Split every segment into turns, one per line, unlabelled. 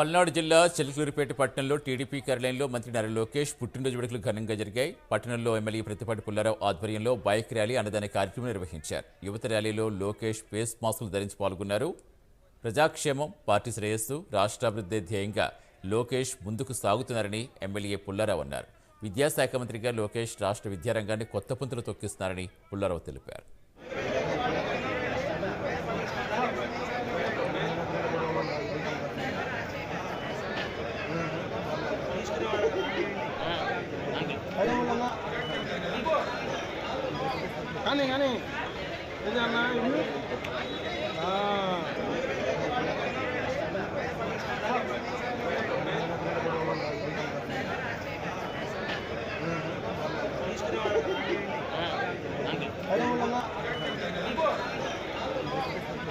పల్నాడు జిల్లా చిలకలూరిపేట పట్టణంలో టీడీపీ కార్యాలయంలో మంత్రి నారా లోకేష్ పుట్టినరోజు వేడుకలు ఘనంగా జరిగాయి. పట్టణంలో ఎమ్మెల్యే ప్రతిపాటి పుల్లారావు ఆధ్వర్యంలో బైక్ ర్యాలీ అన్నదాన కార్యక్రమం నిర్వహించారు. యువత ర్యాలీలో లోకేష్ ఫేస్ మాస్కులు ధరించి పాల్గొన్నారు. ప్రజాక్షేమం పార్టీ శ్రేయస్సు రాష్ట్రాభివృద్ధి ధ్యేయంగా లోకేష్ ముందుకు సాగుతున్నారని ఎమ్మెల్యే పుల్లారావు అన్నారు. విద్యాశాఖ మంత్రిగా లోకేష్ రాష్ట్ర విద్యారంగాన్ని కొత్త పుంతలు తొక్కిస్తున్నారని పుల్లారావు తెలిపారు.
కానీ కానీ. ఏదన్నా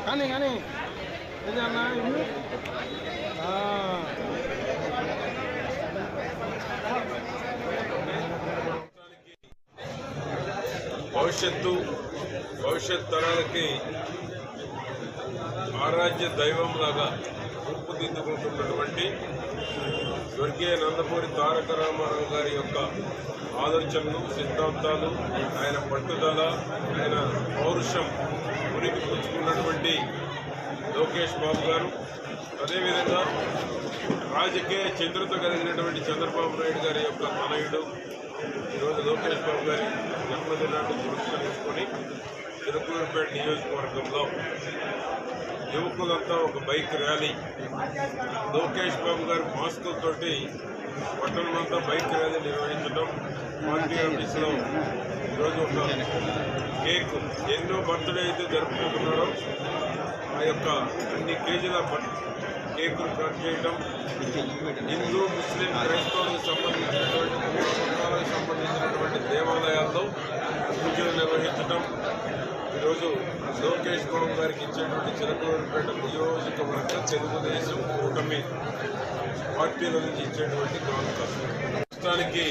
కానీ కానీ. ఏదన్నా అన్న ఇల్లు ఆ.
భవిష్యత్తు భవిష్యత్ తరాలకి ఆరాధ్య దైవంలాగా రూపుదిద్దుకుంటున్నటువంటి స్వర్గీయ నందమూరి తారక రామారావు గారి యొక్క ఆలోచనలు సిద్ధాంతాలు ఆయన పట్టుదల ఆయన పౌరుషం ఉనికి పుచ్చుకున్నటువంటి లోకేష్ బాబు గారు. అదేవిధంగా రాజకీయ చంద్రత కలిగినటువంటి చంద్రబాబు నాయుడు గారి యొక్క తనయుడు ఈరోజు లోకేష్ బాబు గారి జన్మదినాన్ని పురస్కరించుకొని తిరుపూరుపేట నియోజకవర్గంలో యువకులంతా ఒక బైక్ ర్యాలీ. లోకేష్ బాబు గారి మాస్కులతోటి పట్టణమంతా బైక్ ర్యాలీ నిర్వహించడం పార్టీ ఆఫీసులో ఈరోజు ఒక కేక్ ఎన్నో బర్త్డే అయితే జరుపుకుంటున్నారో ఆ యొక్క అన్ని కేజీల కేకులు కట్ చేయడం హిందూ ముస్లిం క్రైస్తవులకు సంబంధించి దేవాలయాల్లో పూజలు నిర్వహించడం ఈరోజు లోకేష్ బాబు గారికి ఇచ్చేటువంటి చిరకూరుపేట నియోజకవర్గ తెలుగుదేశం కూటమి పార్టీల నుంచి ఇచ్చేటువంటి కానుక రాష్ట్రానికి